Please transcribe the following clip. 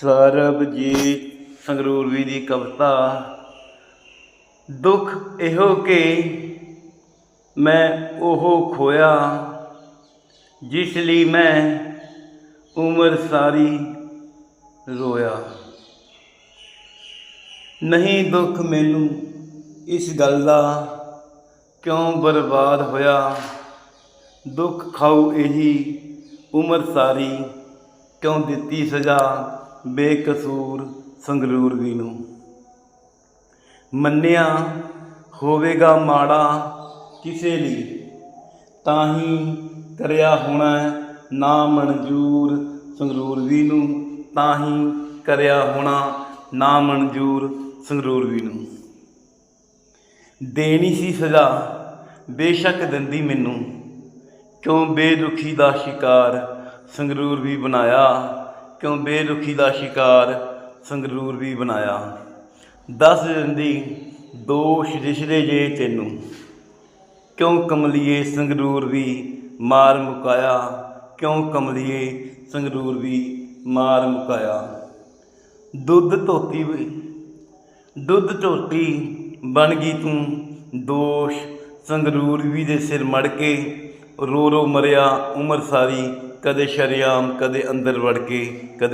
ਸਰਬਜੀਤ ਸੰਗਰੂਰਵੀ ਦੀ ਕਵਿਤਾ, ਦੁੱਖ ਇਹੋ ਕਿ ਮੈਂ ਉਹ ਖੋਇਆ, ਜਿਸ ਲਈ ਮੈਂ ਉਮਰ ਸਾਰੀ ਰੋਇਆ। ਨਹੀਂ ਦੁੱਖ ਮੈਨੂੰ ਇਸ ਗੱਲ ਦਾ ਕਿਉਂ ਬਰਬਾਦ ਹੋਇਆ? ਦੁੱਖ ਖਾਉ ਇਹੀ ਉਮਰ ਸਾਰੀ ਕਿਉਂ ਦਿੱਤੀ ਸਜ਼ਾ? ਬੇਕਸੂਰ ਸੰਗਰੂਰਵੀ ਨੂੰ। ਮੰਨਿਆ ਹੋਵੇਗਾ ਮਾੜਾ ਕਿਸੇ ਲਈ ਤਾਂ ਹੀ ਕਰਿਆ ਹੋਣਾ ਨਾ ਮਨਜ਼ੂਰ ਸੰਗਰੂਰਵੀ ਨੂੰ ਤਾਂ ਹੀ ਕਰਿਆ ਹੋਣਾ ਨਾ ਮਨਜ਼ੂਰ ਸੰਗਰੂਰਵੀ ਨੂੰ। ਦੇਣੀ ਸੀ ਸਜ਼ਾ, ਬੇਸ਼ੱਕ ਦਿੰਦੀ ਮੈਨੂੰ, ਕਿਉਂ ਬੇਦੁਖੀ ਦਾ ਸ਼ਿਕਾਰ ਸੰਗਰੂਰ ਵੀ ਬਣਾਇਆ। ਕਿਉਂ ਬੇਰੁਖੀ ਦਾ ਸ਼ਿਕਾਰ ਸੰਗਰੂਰ ਵੀ ਬਣਾਇਆ। ਦੱਸ ਦਿੰਦੀ, ਦੋਸ਼ ਰਿਸ਼ਦੇ ਜੇ ਤੈਨੂੰ। ਕਿਉਂ ਕਮਲੀਏ ਸੰਗਰੂਰ ਵੀ ਮਾਰ ਮੁਕਾਇਆ। ਕਿਉਂ ਕਮਲੀਏ ਸੰਗਰੂਰ ਵੀ ਮਾਰ ਮੁਕਾਇਆ। ਦੁੱਧ ਧੋਤੀ ਵੀ, ਦੁੱਧ ਧੋਤੀ ਬਣ ਗਈ ਤੂੰ ਦੋਸ਼। ਸੰਗਰੂਰ ਵੀ ਦੇ ਸਿਰ ਮੜ ਕੇ ਰੋ ਰੋ ਮਰਿਆ ਉਮਰ ਸਾਰੀ ਕਦੇ ਸ਼ਰੇਆਮ ਕਦੇ ਅੰਦਰ ਵੜ ਕੇ ਕਦੇ